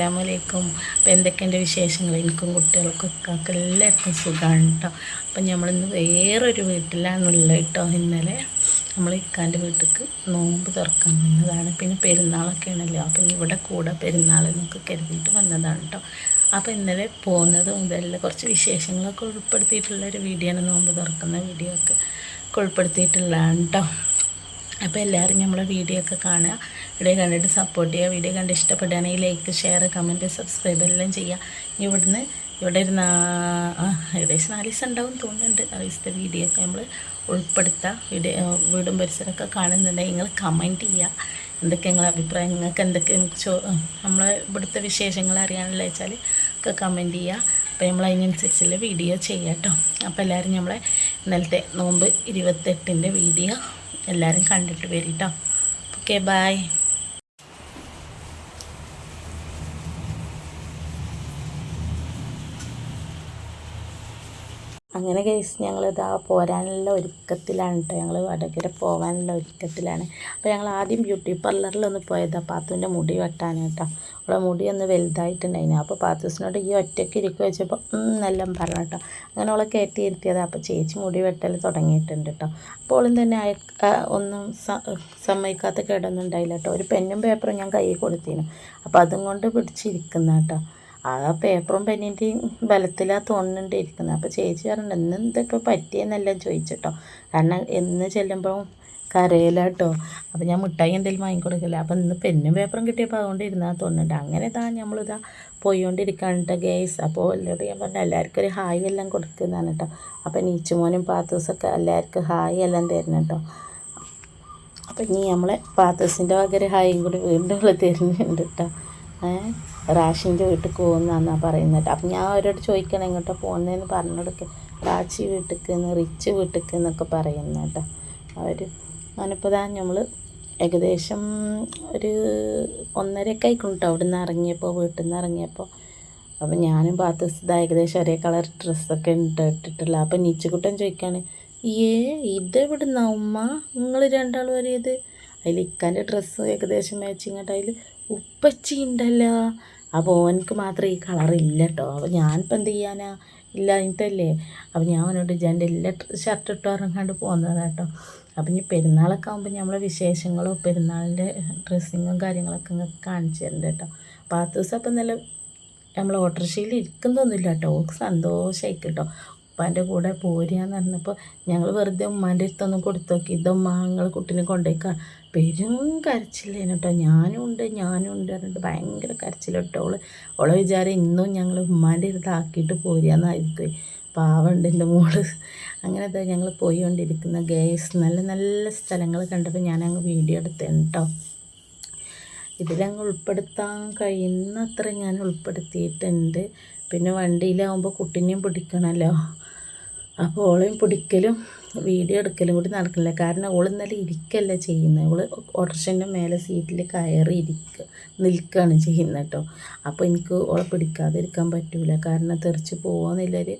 കൂട്ടുകാരെ അസ്സലാമു അലൈക്കും അപ്പോൾ എന്തൊക്കെയുണ്ട് വിശേഷങ്ങൾ? എനിക്കും കുട്ടികൾക്കും ഒക്കെ എല്ലാവർക്കും സുഖമാണ് കേട്ടോ അപ്പം നമ്മളിന്ന് വേറൊരു വീട്ടിലാണുള്ളത് കേട്ടോ ഇന്നലെ നമ്മൾ ഇക്കാന്റെ വീട്ടിലേക്ക് നോമ്പ് തുറക്കാൻ വന്നതാണ്. പിന്നെ പെരുന്നാളൊക്കെ ആണല്ലോ അപ്പം ഇവിടെ കൂടെ പെരുന്നാൾ എന്നൊക്കെ കരുതിയിട്ട് വന്നതാണ് കേട്ടോ അപ്പോൾ ഇന്നലെ പോകുന്നത് മുതലുള്ള കുറച്ച് വിശേഷങ്ങളൊക്കെ ഉൾപ്പെടുത്തിയിട്ടുള്ള ഒരു വീഡിയോ ആണ് നോമ്പ് തുറക്കുന്ന വീഡിയോ ഒക്കെ ഉൾപ്പെടുത്തിയിട്ടുള്ളതാണ് കേട്ടോ അപ്പോൾ എല്ലാവരും നമ്മളെ വീഡിയോ ഒക്കെ കാണുക. വീഡിയോ കണ്ടിട്ട് സപ്പോർട്ട് ചെയ്യുക. വീഡിയോ കണ്ട് ഇഷ്ടപ്പെടുകയാണെങ്കിൽ ലൈക്ക് ഷെയർ കമന്റ് സബ്സ്ക്രൈബ് എല്ലാം ചെയ്യുക. ഇവിടുന്ന് ഇവിടെ ഒരു ഏകദേശം നാല് ദിവസം ഉണ്ടാവും തോന്നുന്നുണ്ട്. ആ ദിവസത്തെ വീഡിയോ ഒക്കെ നമ്മൾ ഉൾപ്പെടുത്തുക വീഡിയോ വീടും പരിസരമൊക്കെ കാണുന്നുണ്ടെങ്കിൽ നിങ്ങൾ കമന്റ് ചെയ്യുക. എന്തൊക്കെ നിങ്ങളെ അഭിപ്രായം നിങ്ങൾക്ക് എന്തൊക്കെ ചോ നമ്മളെ ഇവിടുത്തെ വിശേഷങ്ങൾ അറിയാനുള്ള വെച്ചാൽ ഒക്കെ കമന്റ് ചെയ്യുക. അപ്പോൾ നമ്മൾ അതിനനുസരിച്ചുള്ള വീഡിയോ ചെയ്യാം കേട്ടോ. അപ്പോൾ എല്ലാവരും നമ്മളെ ഇന്നലത്തെ നോമ്പ് ഇരുപത്തെട്ടിന്റെ വീഡിയോ എല്ലാവരും കണ്ടിട്ട് വരിട്ടോ. ഓക്കെ ബായ് അങ്ങനെ കേസ് ഞങ്ങളിതാ പോരാനുള്ള ഒരുക്കത്തിലാണ് കേട്ടോ ഞങ്ങൾ വടകര പോകാനുള്ള ഒരുക്കത്തിലാണ്. അപ്പോൾ ഞങ്ങൾ ആദ്യം ബ്യൂട്ടി പാർലറിലൊന്ന് പോയതാണ് പാത്തുവിന്റെ മുടി വെട്ടാൻ കേട്ടോ അവളെ മുടി ഒന്ന് വലുതായിട്ടുണ്ടായിന്. അപ്പോൾ പാത്തൂസിനോട് ഈ ഒറ്റയ്ക്ക് ഇരിക്കുക വെച്ചപ്പോൾ എന്നെല്ലാം പറഞ്ഞു കേട്ടോ അങ്ങനെ അവളെ കയറ്റി ഇരുത്തിയതാണ് അപ്പോൾ ചേച്ചി മുടി വെട്ടൽ തുടങ്ങിയിട്ടുണ്ട് കേട്ടോ അപ്പോൾ അവളും തന്നെ ഒന്നും സമ്മതിക്കാത്ത കേടൊന്നും ഉണ്ടായില്ല കേട്ടോ ഒരു പെന്നും പേപ്പറും ഞാൻ കയ്യിൽ കൊടുത്തിരുന്നു അപ്പോൾ അതും കൊണ്ട് പിടിച്ചിരിക്കുന്ന കേട്ടോ ആ പേപ്പറും പെന്നിന്റെയും ബലത്തിലാ തോന്നുന്നുണ്ട് ഇരിക്കുന്നത് അപ്പോൾ ചേച്ചി പറഞ്ഞു ഇന്ന് എന്തിപ്പോൾ പറ്റിയെന്നെല്ലാം ചോദിച്ചിട്ടോ. കാരണം എന്ന് ചെല്ലുമ്പോഴും കരയിലാട്ടോ. അപ്പോൾ ഞാൻ മിഠായി എന്തെങ്കിലും വാങ്ങിക്കൊടുക്കില്ല? അപ്പോൾ ഇന്ന് പെന്നും പേപ്പറും കിട്ടിയപ്പോൾ അതുകൊണ്ട് ഇരുന്നാൽ തോന്നുന്നുണ്ട്. അങ്ങനെ ഇതാ നമ്മളിതാ പോയിക്കൊണ്ടിരിക്കാണ് ഗേസ് അപ്പോൾ എല്ലാവരും ഞാൻ പറഞ്ഞു എല്ലാവർക്കും ഒരു ഹായ് എല്ലാം കൊടുക്കുന്നതാണ് കേട്ടോ അപ്പോൾ നീച്ചുമോനും പാത്തൂസൊക്കെ എല്ലാവർക്കും ഹായ് എല്ലാം തരണം കേട്ടോ അപ്പം ഇനി നമ്മളെ പാത്തൂസിന്റെ വകരെ ഹായും കൂടി വീണ്ടും തരുന്നുണ്ട് കേട്ടോ ഏഹ് റാഷിന്റെ വീട്ടിൽ പോകുന്നതെന്നാണ് പറയുന്നത്. അപ്പം ഞാൻ അവരോട് ചോദിക്കണം എങ്ങോട്ടാ പോകുന്നതെന്ന് പറഞ്ഞു കൊടുക്കുക റാച്ചി വീട്ടിൽ നിന്ന് റിച്ച് വീട്ടിൽ എന്നൊക്കെ കേട്ടോ. അവർ ഞാനിപ്പോൾ ദാ നമ്മൾ ഏകദേശം ഒരു ഒന്നരയൊക്കെ ആയിക്കണം കേട്ടോ അവിടെ നിന്ന് ഇറങ്ങിയപ്പോൾ വീട്ടിൽ നിന്ന് ഇറങ്ങിയപ്പോൾ അപ്പം ഞാനും പാത്തസ് ഇതാ ഏകദേശം ഒരേ കളർ ഡ്രസ്സൊക്കെ ഉണ്ട് ഇട്ടിട്ടുള്ള. അപ്പം നീച്ചുകുട്ടൻ ചോദിക്കാണ് ഏ ഇതെവിടുന്ന ഉമ്മ? നിങ്ങൾ രണ്ടാൾ വരെയത് അതിൽ ഇക്കാന്റെ ഡ്രസ്സ് ഏകദേശം മാച്ചിങ് അതിൽ ഉപ്പച്ചി ഉണ്ടല്ലോ അപ്പോൾ ഓനക്ക് മാത്രം ഈ കളർ ഇല്ല കേട്ടോ അപ്പോൾ ഞാനിപ്പോൾ എന്ത് ചെയ്യാനാ? ഇല്ലാഞ്ഞിട്ടല്ലേ. അപ്പം ഞാൻ അവനോട് ജന്റെ എല്ലാ ഷർട്ട് ഇട്ട് ഇറങ്ങാണ്ട് പോകുന്നതാണ് കേട്ടോ അപ്പം ഇനി പെരുന്നാളൊക്കെ ആകുമ്പോൾ നമ്മളെ വിശേഷങ്ങളും പെരുന്നാളിന്റെ ഡ്രസ്സിങ്ങും കാര്യങ്ങളൊക്കെ നിങ്ങൾക്ക് കാണിച്ചു തരുന്നുണ്ട് കേട്ടോ പാത്ത് ദിവസം അപ്പം നല്ല നമ്മൾ ഓട്ടോറിക്ഷയിൽ ഇരിക്കുന്നൊന്നുമില്ല കേട്ടോ ഓക്ക് സന്തോഷമായി കേട്ടോ ഉപ്പാന്റെ കൂടെ പോരുകയെന്ന് പറഞ്ഞപ്പോൾ ഞങ്ങൾ വെറുതെ ഉമ്മാന്റെ അടുത്തൊന്നും കൊടുത്തു നോക്കി. ഇതമ്മ നിങ്ങൾ കുട്ടീനെ കൊണ്ടുപോയിക്കാ പെരും കരച്ചില്ലേനു കേട്ടോ ഞാനും ഉണ്ട് ഞാനും ഉണ്ട് എന്നിട്ട് ഭയങ്കര കരച്ചിൽ കേട്ടോ ഓൾ. ഓളെ വിചാരം ഇന്നും ഞങ്ങൾ ഉമ്മാന്റെ അടുത്താക്കിയിട്ട് പോരുകയെന്നായിരിക്കും പാവമുണ്ട് എന്റെ മോൾ. അങ്ങനത്തെ ഞങ്ങൾ പോയിക്കൊണ്ടിരിക്കുന്ന ഗേസ് നല്ല നല്ല സ്ഥലങ്ങൾ കണ്ടപ്പോൾ ഞാൻ അങ്ങ് വീഡിയോ എടുത്തേന് കേട്ടോ ഇതിലങ്ങ് ഉൾപ്പെടുത്താൻ കഴിയുന്നത്ര ഞാൻ ഉൾപ്പെടുത്തിയിട്ടുണ്ട്. പിന്നെ വണ്ടിയിലാവുമ്പോൾ കുട്ടീനെയും പിടിക്കണമല്ലോ അപ്പോൾ ഓളെയും പിടിക്കലും വീഡിയോ എടുക്കലും കൂടി നടക്കില്ല കാരണം ഓൾ ഇന്നലെ ഇരിക്കല്ല ചെയ്യുന്നത്. അവൾ ഓട്ടർഷന്റെ മേലെ സീറ്റിൽ കയറി ഇരിക്കുക നിൽക്കുകയാണ് ചെയ്യുന്നത് കേട്ടോ അപ്പോൾ എനിക്ക് ഓളെ പിടിക്കാതിരിക്കാൻ പറ്റൂല. കാരണം തെറിച്ച് പോകുമെന്നുള്ളൊരു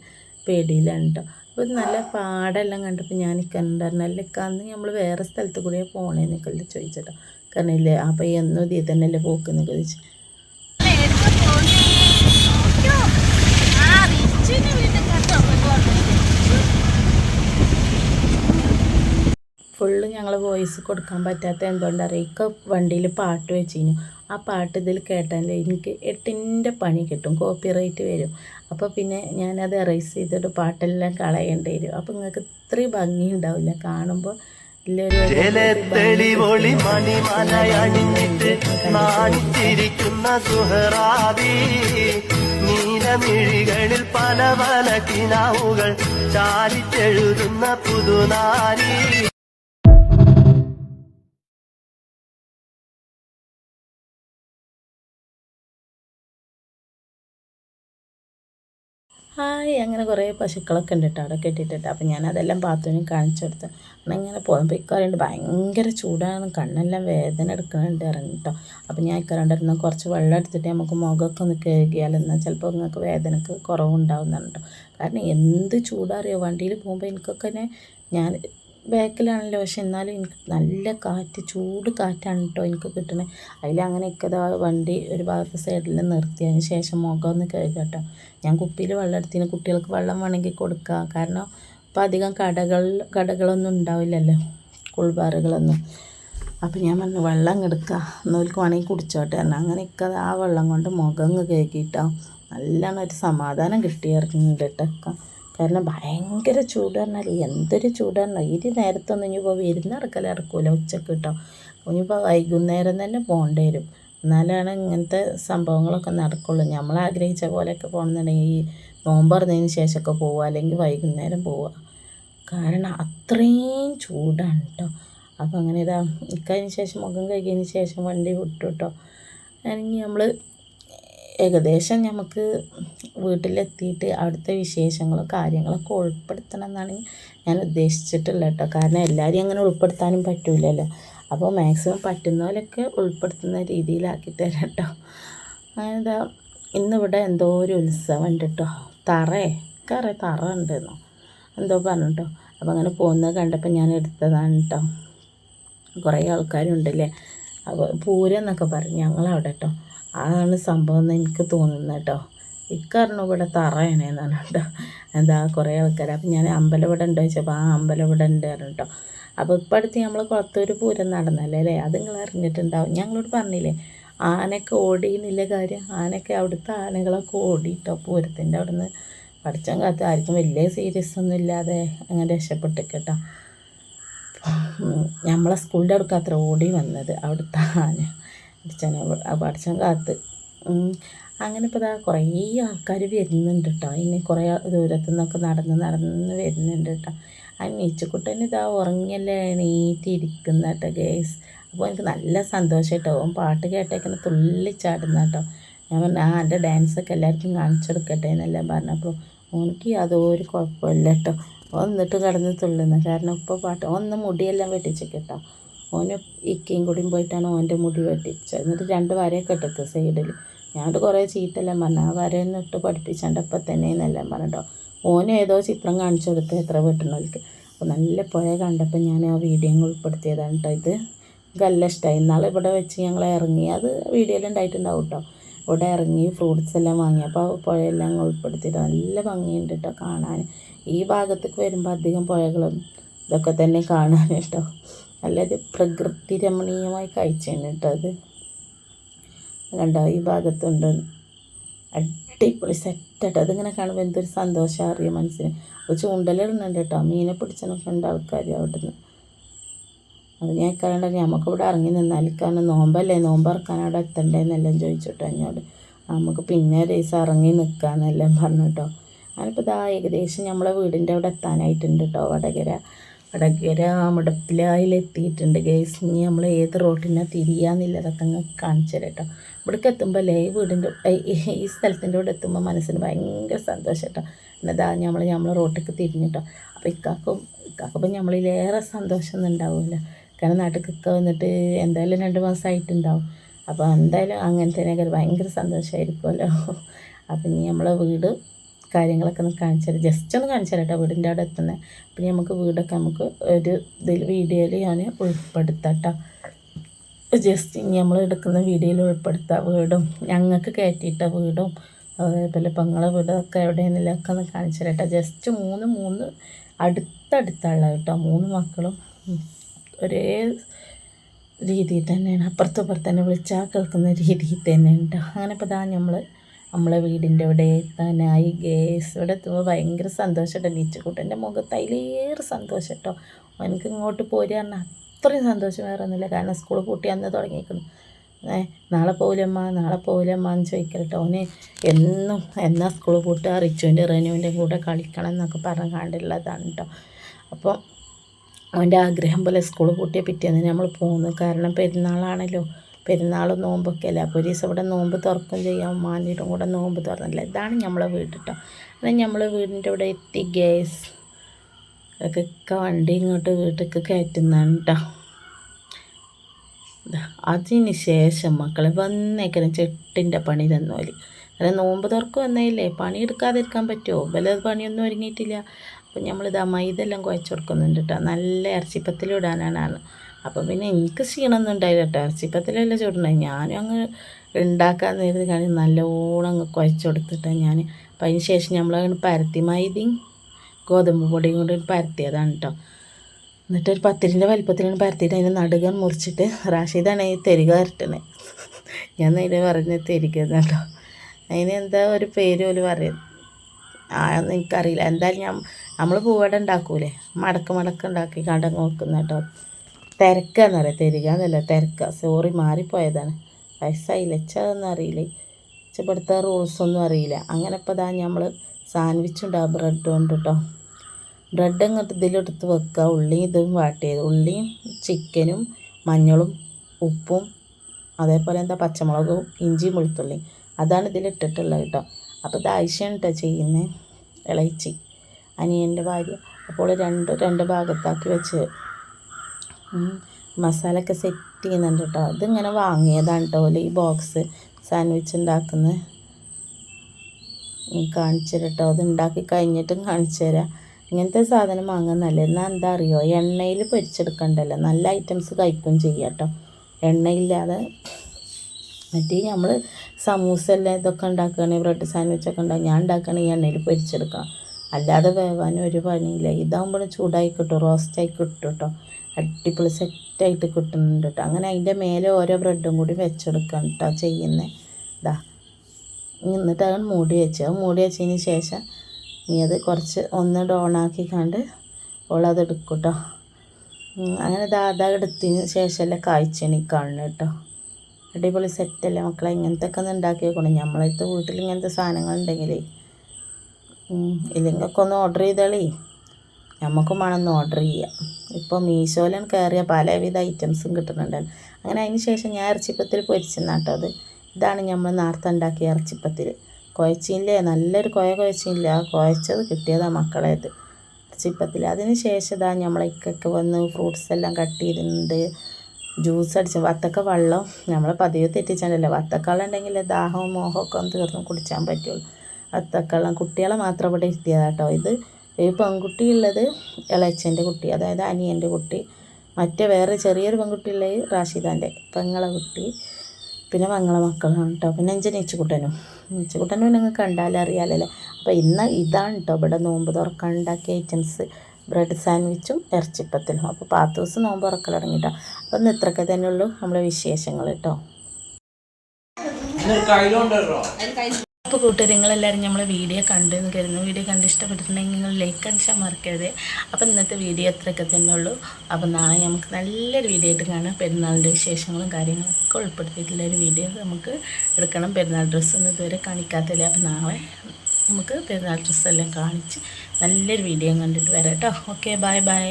പേടിയിലാണ് കേട്ടോ അപ്പോൾ നല്ല പാടെല്ലാം കണ്ടപ്പോൾ ഞാൻ നിൽക്കാനുണ്ടായിരുന്നു അല്ല നിൽക്കാന്ന് നമ്മൾ വേറെ സ്ഥലത്ത് കൂടിയാണ് പോണേന്നൊക്കെ ചോദിച്ചിട്ടോ കാരണം ഇല്ലേ അപ്പോൾ എന്നും ഇതിൽ തന്നെയല്ലേ പോക്കുന്നൊക്കെ ചോദിച്ചു. ഫുള്ള് ഞങ്ങൾ വോയിസ് കൊടുക്കാൻ പറ്റാത്ത എന്തുകൊണ്ട് അറിയിക്ക വണ്ടിയിൽ പാട്ട് വെച്ചിരുന്നു ആ പാട്ട് ഇതിൽ കേട്ടാൽ എനിക്ക് എട്ടിന്റെ പണി കിട്ടും കോപ്പി റൈറ്റ് വരും. അപ്പോൾ പിന്നെ ഞാനത് എറേസ് ചെയ്തിട്ട് പാട്ടെല്ലാം കളയേണ്ടി വരും. അപ്പോൾ നിങ്ങൾക്ക് ഇത്രയും ഭംഗി ഉണ്ടാവില്ല കാണുമ്പോൾ തെളിവൊളി മണിമലയണിഞ്ഞിട്ട് നാണിച്ചിരിക്കുന്ന സുഹറാബി നീലമിഴികളിൽ പല പല കിനാവുകൾ ചാലിച്ചെഴുതുന്ന പുതുനാരി. ഹായ് അങ്ങനെ കുറേ പശുക്കളൊക്കെ ഉണ്ട് കേട്ടോ. അവിടെ കെട്ടിയിട്ടിട്ട് അപ്പം ഞാൻ അതെല്ലാം ബാത്റൂമിൽ കാണിച്ചു കൊടുത്തു അങ്ങനെ ഇങ്ങനെ പോകുമ്പോൾ ഇക്കാറുണ്ട് ഭയങ്കര ചൂടാണ്. കണ്ണെല്ലാം വേദന എടുക്കുന്നുണ്ട് ഇറങ്ങി കേട്ടോ. അപ്പം ഞാൻ ഇക്കാറുണ്ടായിരുന്നു കുറച്ച് വെള്ളം എടുത്തിട്ട് നമുക്ക് മുഖമൊക്കെ ഒന്ന് കഴുകിയാലെന്നാൽ ചിലപ്പോൾ നിങ്ങൾക്ക് വേദനക്ക് കുറവുണ്ടാവുന്നതാണ് കാരണം എന്ത് ചൂടാറിയോ വണ്ടിയിൽ പോകുമ്പോൾ എനിക്കൊക്കെ ഞാൻ ബാക്കിലാണല്ലോ. പക്ഷെ എന്നാലും എനിക്ക് നല്ല കാറ്റ് ചൂട് കാറ്റാണ് കേട്ടോ എനിക്ക് കിട്ടുന്നത് അതിൽ അങ്ങനെ ഇക്കതാ വണ്ടി ഒരു ഭാഗത്ത് സൈഡിൽ നിർത്തിയതിന് ശേഷം മുഖം ഒന്ന് കയറി കേട്ടോ ഞാൻ കുപ്പിയിൽ വെള്ളം എടുത്തിന് കുട്ടികൾക്ക് വെള്ളം വേണമെങ്കിൽ കൊടുക്കുക കാരണം ഇപ്പം അധികം കടകൾ കടകളൊന്നും ഉണ്ടാവില്ലല്ലോ. കുൾബാറുകളൊന്നും അപ്പം ഞാൻ പറഞ്ഞു വെള്ളം എടുക്കുക എന്നവർക്ക് വേണമെങ്കിൽ കുടിച്ചോട്ടെ പറഞ്ഞു. അങ്ങനെ ഇക്കത് ആ വെള്ളം കൊണ്ട് മുഖം അങ്ങ് കഴുകിയിട്ടോ നല്ലോണം ഒരു സമാധാനം കിട്ടിയിറങ്ങുന്നുണ്ട് കേട്ടോ കാരണം ഭയങ്കര ചൂട് പറഞ്ഞാൽ എന്തൊരു ചൂട് പറഞ്ഞാൽ ഇത് നേരത്തൊന്നും ഇനിയിപ്പോൾ വിരുന്നിറക്കൽ ഇറക്കൂല ഉച്ചയ്ക്ക് കിട്ടോ ഇനിയിപ്പോൾ വൈകുന്നേരം തന്നെ പോകേണ്ടി വരും. എന്നാലാണ് ഇങ്ങനത്തെ സംഭവങ്ങളൊക്കെ നടക്കുള്ളൂ. നമ്മൾ ആഗ്രഹിച്ച പോലെയൊക്കെ പോകണമെന്നുണ്ടെങ്കിൽ ഈ നോമ്പറന്നതിന് ശേഷമൊക്കെ പോവുക അല്ലെങ്കിൽ വൈകുന്നേരം പോവുക. കാരണം അത്രയും ചൂടാണ് കേട്ടോ അപ്പോൾ അങ്ങനെ ഇതാ ഇക്കതിന് ശേഷം മുഖം കഴുകിയതിന് ശേഷം വണ്ടി വിട്ടു കേട്ടോ അല്ലെങ്കിൽ നമ്മൾ ഏകദേശം നമുക്ക് വീട്ടിലെത്തിയിട്ട് അവിടുത്തെ വിശേഷങ്ങളും കാര്യങ്ങളൊക്കെ ഉൾപ്പെടുത്തണം എന്നാണ് ഞാൻ ഉദ്ദേശിച്ചിട്ടുള്ളത് കേട്ടോ കാരണം എല്ലാവരെയും അങ്ങനെ ഉൾപ്പെടുത്താനും പറ്റില്ലല്ലോ അപ്പോൾ മാക്സിമം പറ്റുന്ന പോലെയൊക്കെ ഉൾപ്പെടുത്തുന്ന രീതിയിലാക്കി തരാം കേട്ടോ എന്താ ഇന്നിവിടെ എന്തോ ഒരു ഉത്സവം ഉണ്ട് കേട്ടോ തറേ കറ തറ ഉണ്ടെന്നോ. എന്തോ പറഞ്ഞു കേട്ടോ അപ്പോൾ അങ്ങനെ പോകുന്നത് കണ്ടപ്പോൾ ഞാൻ എടുത്തതാണ് കേട്ടോ കുറേ ആൾക്കാരുണ്ടല്ലേ. അപ്പോൾ പൂരം എന്നൊക്കെ പറഞ്ഞു ഞങ്ങളവിടെ കേട്ടോ അതാണ് സംഭവം എന്ന് എനിക്ക് തോന്നുന്നത് കേട്ടോ. ഇക്കറിഞ്ഞു ഇവിടെ തറയണേന്നാണ് കേട്ടോ. എന്താ കുറേ ആൾക്കാർ അപ്പം ഞാൻ അമ്പലം ഇവിടെ ഉണ്ടോ ചോദിച്ചപ്പോൾ ആ അമ്പലം ഇവിടെ ഉണ്ട് പറഞ്ഞിട്ടോ അപ്പോൾ ഇപ്പം അടുത്ത് നമ്മൾ കുളത്തൂർ പൂരം നടന്നല്ലേ അല്ലേ? അത് നിങ്ങൾ അറിഞ്ഞിട്ടുണ്ടാവും. ഞങ്ങളോട് പറഞ്ഞില്ലേ ആനയൊക്കെ ഓടിയെന്നില്ല കാര്യം? ആനയൊക്കെ അവിടുത്തെ ആനകളൊക്കെ ഓടിയിട്ടോ പൂരത്തിന്റെ അവിടെ നിന്ന് പഠിച്ചാൽ കാത്ത് ആർക്കും വലിയ സീരിയസ് ഒന്നും ഇല്ലാതെ അങ്ങനെ രക്ഷപ്പെട്ടിട്ടോ നമ്മളെ സ്കൂളിന്റെ അവിടെ അത്ര ഓടി വന്നത് അവിടുത്തെ ആന. പഠിച്ചാൻ പഠിച്ചാൻ കാത്ത്. അങ്ങനെ ഇപ്പോൾ ഇതാ കുറേ ആൾക്കാർ വരുന്നുണ്ട് കേട്ടോ ഇനി കുറേ ദൂരത്തു നിന്നൊക്കെ നടന്ന് നടന്ന് വരുന്നുണ്ട് കേട്ടോ ആ നീച്ചക്കുട്ടൻ ഇതാ ഉറങ്ങിയല്ലേ എണീറ്റിരിക്കുന്ന കേട്ടോ ഗേസ്. അപ്പോൾ എനിക്ക് നല്ല സന്തോഷം കേട്ടോ പാട്ട് കേട്ടേക്കുന്ന തുള്ളി ചാടുന്ന കേട്ടോ ഞാൻ പറഞ്ഞു ആ എന്റെ ഡാൻസൊക്കെ എല്ലാവർക്കും കാണിച്ചു കൊടുക്കട്ടെ എന്നെല്ലാം പറഞ്ഞപ്പോൾ ഓനിക്ക് അതൊരു കുഴപ്പമില്ല കേട്ടോ ഓൻ എന്നിട്ട് കിടന്ന് തുള്ളുന്നു. കാരണം ഇപ്പോൾ പാട്ട് ഒന്ന് മുടിയെല്ലാം വെട്ടിച്ചു കേട്ടോ. ഓന് ഇക്കയും കൂടിയും പോയിട്ടാണ് ഓന്റെ മുടി വെട്ടിച്ചത്. എന്നിട്ട് രണ്ട് വരയൊക്കെ ഇട്ടത് സൈഡിൽ. ഞാൻ കുറേ ചീത്തെല്ലാം പറഞ്ഞു. ആ വരയൊന്നും ഇട്ട് പഠിപ്പിച്ചാണ്ട് അപ്പം തന്നെ എന്നെല്ലാം പറഞ്ഞിട്ടോ. ഓന് ഏതോ ചിത്രം കാണിച്ചു കൊടുത്ത് എത്ര വെട്ടണവർക്ക് അപ്പോൾ നല്ല പുഴ കണ്ടപ്പോൾ ഞാൻ ആ വീഡിയോ ഉൾപ്പെടുത്തിയതാണ് കേട്ടോ ഇത്. നല്ല ഇഷ്ടമായി ഇന്നാൾ ഇവിടെ വെച്ച് ഞങ്ങൾ ഇറങ്ങി. അത് വീഡിയോയിൽ ഉണ്ടായിട്ടുണ്ടാവും കേട്ടോ ഇവിടെ ഇറങ്ങി ഫ്രൂട്ട്സ് എല്ലാം വാങ്ങി. അപ്പോൾ പുഴയെല്ലാം ഉൾപ്പെടുത്തിയിട്ട് നല്ല ഭംഗിയുണ്ട് കേട്ടോ കാണാൻ. ഈ ഭാഗത്തേക്ക് വരുമ്പോൾ അധികം പുഴകളും ഇതൊക്കെ തന്നെ കാണാൻ നല്ലൊരു പ്രകൃതി രമണീയമായ കാഴ്ചയാണ് കേട്ടോ അത്. കണ്ടോ ഈ ഭാഗത്തുണ്ട്. അടിപൊളി സെറ്റായിട്ട് അതിങ്ങനെ കാണുമ്പോൾ എന്തൊരു സന്തോഷം അറിയാം മനസ്സിന്. അപ്പോൾ ചൂണ്ടലിടുന്നുണ്ട് കേട്ടോ. മീനെ പിടിച്ചതൊക്കെ ഉണ്ട് ആൾക്കാർ അവിടെ നിന്ന് അത് ഞാൻ കണ്ട നമുക്കിവിടെ ഇറങ്ങി നിന്നാൽ കാരണം നോമ്പല്ലേ? നോമ്പ് ഇറക്കാൻ അവിടെ എത്തണ്ടേന്നെല്ലാം ചോദിച്ചിട്ടോ എന്നോട്. നമുക്ക് പിന്നെ ഒരു ദിവസം ഇറങ്ങി നിൽക്കാമെന്നെല്ലാം പറഞ്ഞു കേട്ടോ ഞാനിപ്പോൾ ഇതാ ഏകദേശം നമ്മളെ വീടിന്റെ അവിടെ എത്താനായിട്ടുണ്ട് കേട്ടോ വടകര. വടകര മടപ്പിലായിലെത്തിയിട്ടുണ്ട് ഗൈസ് ഇനി നമ്മൾ ഏത് റോട്ടിനാ തിരിയാന്നില്ലതൊക്കെ അങ്ങ് കാണിച്ചു തരാം കേട്ടോ ഇവിടേക്ക് എത്തുമ്പോൾ അല്ലേ ഈ വീടിന്റെ ഈ- സ്ഥലത്തിന്റെ കൂടെ എത്തുമ്പോൾ മനസ്സിന് ഭയങ്കര സന്തോഷം കേട്ടോ എന്നതാ നമ്മൾ നമ്മൾ റോട്ടിലേക്ക് തിരിഞ്ഞിട്ടോ അപ്പോൾ ഇക്കാക്കും ഇക്കാക്കുമ്പോൾ നമ്മളിലേറെ സന്തോഷം ഒന്നും ഉണ്ടാവില്ല കാരണം നാട്ടിൽ കിക്ക വന്നിട്ട് എന്തായാലും രണ്ട് മാസമായിട്ടുണ്ടാവും അപ്പോൾ എന്തായാലും അങ്ങനെ തന്നെ ഭയങ്കര സന്തോഷമായിരിക്കുമല്ലോ അപ്പം ഇനി നമ്മളെ വീട് കാര്യങ്ങളൊക്കെ ഒന്ന് കാണിച്ചു തരാം. ജസ്റ്റ് ഒന്ന് കാണിച്ചു തരാം കേട്ടോ വീടിന്റെ അവിടെ എത്തുന്നത് പിന്നെ നമുക്ക് വീടൊക്കെ നമുക്ക് ഒരു ഇതിൽ വീഡിയോയിൽ ഞാൻ ഉൾപ്പെടുത്താം കേട്ടോ. ജസ്റ്റ് നമ്മൾ എടുക്കുന്ന വീഡിയോയിൽ ഉൾപ്പെടുത്താം വീടും. ഞങ്ങൾക്ക് കയറ്റിയിട്ട വീടും. അതേപോലെ പെങ്ങളെ വീടൊക്കെ എവിടെയെന്നില്ലൊക്കെ ഒന്ന് കാണിച്ചു തരാം കേട്ടോ. ജസ്റ്റ് മൂന്ന് മൂന്ന് അടുത്തടുത്തുള്ള കേട്ടോ. മൂന്ന് മക്കളും ഒരേ രീതിയിൽ തന്നെയാണ്. അപ്പുറത്തും ഇപ്പുറത്ത് തന്നെ വിളിച്ചാൽ കേൾക്കുന്ന രീതിയിൽ തന്നെയാണ് കേട്ടോ. അങ്ങനെ ഇപ്പോൾ ഇതാ നമ്മൾ നമ്മളെ വീടിന്റെ അവിടെ എത്താനായി ഗേസ് ഇവിടെ എത്തുമ്പോൾ ഭയങ്കര സന്തോഷം കേട്ടോ നീച്ചക്കൂട്ടന്റെ മുഖത്ത് അതിലേറെ സന്തോഷം കേട്ടോ എനിക്ക് ഇങ്ങോട്ട് പോരുക പറഞ്ഞാൽ അത്രയും സന്തോഷം വേറെ ഒന്നുമില്ല. കാരണം സ്കൂൾ പൂട്ടി അന്ന് തുടങ്ങിയിരിക്കുന്നു. ഏ നാളെ പോകില്ലമ്മ നാളെ പോകില്ലമ്മ എന്ന് ചോദിക്കട്ടോ അവന് എന്നും എന്നാ സ്കൂൾ പൂട്ടുക റിച്ചുവിന്റെ റെനുവിന്റെ കൂടെ കളിക്കണം എന്നൊക്കെ പറഞ്ഞ് കണ്ടുള്ളതാണ് കേട്ടോ അപ്പോൾ അവന്റെ ആഗ്രഹം പോലെ സ്കൂൾ പൂട്ടിയ പിറ്റേന്ന് നമ്മൾ പോകുന്നു കാരണം പെരുന്നാളാണല്ലോ. പെരുന്നാളും നോമ്പൊക്കെ അല്ലേ? അപ്പോൾ ഒരു ദിവസം ഇവിടെ നോമ്പ് തുറക്കും ചെയ്യാം. ഉമ്മാന്റെ കൂടെ നോമ്പ് തുറന്നില്ല ഇതാണ് നമ്മളെ വീട് കേട്ടോ അങ്ങനെ നമ്മൾ വീടിന്റെ ഇവിടെ എത്തി ഗ്യാസ് ഒക്കെ വണ്ടി ഇങ്ങോട്ട് വീട്ടിലേക്ക് കയറ്റുന്നതാണ് കേട്ടോ അതിന് ശേഷം മക്കളെ വന്നേക്കനെ ചെട്ടിന്റെ പണി തന്നോൽ. അല്ല നോമ്പ് തുറക്ക് വന്നേയില്ലേ? പണി എടുക്കാതിരിക്കാൻ പറ്റുമോ വല്ല പണിയൊന്നും ഒരുങ്ങിയിട്ടില്ല. അപ്പം നമ്മളിതാ മൈദെല്ലാം കുഴച്ച് കൊടുക്കുന്നുണ്ട് കേട്ടോ നല്ല ഇറച്ചിപ്പത്തിലിടാനാണ് അപ്പം പിന്നെ എനിക്ക് ക്ഷീണമൊന്നും ഉണ്ടായില്ല കേട്ടോ. ഇറച്ചിപ്പത്തിലല്ല ചൂടുണ്ടായി. ഞാനും അങ്ങ് ഉണ്ടാക്കാൻ നേരത്തെ കാണി നല്ലോണം അങ്ങ് കുഴച്ച് ഞാൻ. അപ്പം അതിന് ശേഷം നമ്മളങ്ങനെ പരത്തി മൈദയും ഗോതമ്പ് പൊടിയും കൊണ്ട് പരത്തിയതാണ് കേട്ടോ. എന്നിട്ട് ഒരു പത്തിരിന്റെ വലിപ്പത്തിലാണ് പരത്തിയിട്ട് അതിന് നടുകൻ മുറിച്ചിട്ട് റാഷിദാണ് ഈ തെരുക വരട്ടണേ ഞാൻ നേരെ പറഞ്ഞ് തെരുക കേട്ടോ. അതിന് എന്താ ഒരു പേര് പോലും പറയും ആ എനിക്കറിയില്ല. എന്തായാലും ഞാൻ നമ്മൾ പൂവട ഉണ്ടാക്കൂലേ? മടക്ക് മടക്ക് ഉണ്ടാക്കി കട നോക്കുന്ന കേട്ടോ. തിരക്കാന്ന് പറയാം തിരിക എന്നല്ല തിരക്ക. സോറി മാറിപ്പോയതാണ്. വയസ്സായില്ല? അതൊന്നും അറിയില്ല? ഇച്ചപ്പെടുത്ത റൂൾസൊന്നും അറിയില്ല. അങ്ങനെ ഇപ്പോൾ ഇതാ നമ്മൾ സാൻഡ്വിച്ച് ഉണ്ടാവും ബ്രെഡ് കൊണ്ട് കേട്ടോ ബ്രെഡ് അങ്ങോട്ട് ഇതിലെടുത്ത് വെക്കുക ഉള്ളിയും ഇതും വാട്ടിയത് ഉള്ളിയും ചിക്കനും മഞ്ഞളും ഉപ്പും അതേപോലെ എന്താ പച്ചമുളകും ഇഞ്ചിയും വെളുത്തുള്ളിയും അതാണ് ഇതിലിട്ടിട്ടുള്ളത് കേട്ടോ അപ്പോൾ ഇത് ആയിഷയാണ് കേട്ടോ ചെയ്യുന്നത് ഇളയിച്ചി. അനിയന്റെ ഭാര്യ. അപ്പോൾ രണ്ട് രണ്ട് ഭാഗത്താക്കി വെച്ച് മസാലയൊക്കെ സെറ്റ് ചെയ്യുന്നുണ്ട് കേട്ടോ ഇതിങ്ങനെ വാങ്ങിയതാണ് കേട്ടോ ഈ ബോക്സ് സാൻഡ്വിച്ച് ഉണ്ടാക്കുന്നത് കാണിച്ചു തരാം കേട്ടോ അത് ഉണ്ടാക്കി കഴിഞ്ഞിട്ടും കാണിച്ചു തരാം ഇങ്ങനത്തെ സാധനം വാങ്ങാൻ നല്ല എന്നാൽ എന്താ അറിയോ? എണ്ണയിൽ പൊരിച്ചെടുക്കണ്ടല്ലോ. നല്ല ഐറ്റംസ് കഴിക്കും ചെയ്യാം കേട്ടോ എണ്ണയില്ലാതെ മറ്റേ നമ്മൾ സമൂസ എല്ലാം ഇതൊക്കെ ഉണ്ടാക്കുകയാണെങ്കിൽ ബ്രെഡ് സാൻഡ്വിച്ച് ഒക്കെ ഉണ്ടാകും ഞാൻ ഉണ്ടാക്കുകയാണെങ്കിൽ എണ്ണയിൽ പൊരിച്ചെടുക്കണം അല്ലാതെ വേവാനും ഒരു പണിയില്ല. ഇതാകുമ്പോൾ ചൂടായി കിട്ടും റോസ്റ്റായി കിട്ടും കേട്ടോ അടിപൊളി സെറ്റായിട്ട് കിട്ടുന്നുണ്ട് കേട്ടോ അങ്ങനെ അതിന്റെ മേലെ ഓരോ ബ്രെഡും കൂടി വെച്ചെടുക്കണം കേട്ടോ ചെയ്യുന്നത് ഇതാ എന്നിട്ട് അത് മൂടി വെച്ച്. അത് മൂടി വെച്ചതിന് ശേഷം നീ അത് കുറച്ച് ഒന്ന് ഡോണാക്കി കണ്ട് ഓളത് എടുക്കും കേട്ടോ അങ്ങനെ ദാ അതാ എടുത്തതിന് ശേഷമല്ലേ കാഴ്ച കാണുന്നത് കേട്ടോ അടിപൊളി സെറ്റല്ലേ മക്കളെ? ഇങ്ങനത്തെ ഒക്കെ ഒന്ന് ഉണ്ടാക്കി വെക്കണം നമ്മളടുത്ത് വീട്ടിൽ ഇങ്ങനത്തെ സാധനങ്ങൾ ഉണ്ടെങ്കിൽ ഇല്ലെങ്കിൽ ഒക്കെ ഒന്ന് ഓർഡർ ചെയ്താളേ. നമുക്കും വേണമെന്ന് ഓർഡർ ചെയ്യാം. ഇപ്പോൾ മീശോയിൽ കയറിയ പലവിധ ഐറ്റംസും കിട്ടുന്നുണ്ട്. അങ്ങനെ അതിന് ശേഷം ഞാൻ ഇറച്ചിപ്പത്തിൽ പൊരിച്ചെന്നാട്ടോ അത്. ഇതാണ് നമ്മൾ നേരത്തെ ഉണ്ടാക്കിയ ഇറച്ചിപ്പത്തിൽ കുഴച്ചില്ലേ? നല്ലൊരു കുഴ കുഴച്ചില്ല. ആ കുഴച്ചത് കിട്ടിയതാണ് ഇത്. ഇറച്ചിപ്പത്തിൽ അതിന് ശേഷം ഇതാ നമ്മളെ ഇക്കൊക്കെ വന്ന് ഫ്രൂട്ട്സ് എല്ലാം കട്ട് ചെയ്തിട്ടുണ്ട്. ജ്യൂസ് അടിച്ച് വത്തക്ക വെള്ളം നമ്മൾ പതിവ് തെറ്റിച്ചാണ്ടല്ലോ? വത്തക്കള്ളം ഉണ്ടെങ്കിൽ ദാഹവും മോഹമൊക്കെ ഒന്ന് തീർന്ന് കുടിച്ചാൻ പറ്റുള്ളൂ. വത്തക്കള്ളം കുട്ടികളെ മാത്രം ഇവിടെ ഇരുത്തിയതാട്ടോ ഇത്. ഈ പെൺകുട്ടി ഉള്ളത് കുട്ടി അതായത് അനിയന്റെ കുട്ടി. മറ്റേ വേറെ ചെറിയൊരു പെൺകുട്ടി ഉള്ളത് റാഷിദാന്റെ പെങ്ങളെ കുട്ടി. പിന്നെ മങ്ങളെ മക്കളാണ് കേട്ടോ പിന്നെ എന്റെ നെച്ചുകുട്ടനും നെച്ചുകുട്ടനും നിങ്ങൾക്ക് കണ്ടാലേ അറിയാലല്ലേ. അപ്പോൾ ഇന്ന് ഇതാണ് കേട്ടോ ഇവിടെ നോമ്പ് തുറക്കാൻ ഉണ്ടാക്കിയ ഐറ്റംസ്. ബ്രെഡ് സാൻഡ്വിച്ചും ഇറച്ചിപ്പത്തിലും അപ്പോൾ പാത്ത് ദിവസം നോമ്പ് തുറക്കൽ തുടങ്ങിട്ടോ. അപ്പോൾ ഇന്ന് ഇത്രയൊക്കെ തന്നെയുള്ളൂ നമ്മുടെ വിശേഷങ്ങൾ കേട്ടോ അപ്പോൾ കൂട്ടുകാർ നിങ്ങളെല്ലാവരും നമ്മളെ വീഡിയോ കണ്ടു എന്ന് കരുതുന്നു. വീഡിയോ കണ്ട് ഇഷ്ടപ്പെട്ടിട്ടുണ്ടെങ്കിൽ നിങ്ങൾ ലൈക്ക് അടിച്ചാൽ മറക്കരുത് അപ്പോൾ ഇന്നത്തെ വീഡിയോ അത്രയൊക്കെ തന്നെ ഉള്ളൂ. അപ്പോൾ നാളെ നമുക്ക് നല്ലൊരു വീഡിയോ ആയിട്ട് കാണാം. പെരുന്നാളിന്റെ വിശേഷങ്ങളും കാര്യങ്ങളൊക്കെ ഉൾപ്പെടുത്തിയിട്ടുള്ള ഒരു വീഡിയോ നമുക്ക് എടുക്കണം. പെരുന്നാൾ ഡ്രസ്സൊന്നും ഇതുവരെ കാണിക്കാത്തില്ല. അപ്പോൾ നാളെ നമുക്ക് പെരുന്നാൾ ഡ്രസ്സെല്ലാം കാണിച്ച് നല്ലൊരു വീഡിയോ കണ്ടിട്ട് വരാം കേട്ടോ. Okay bye bye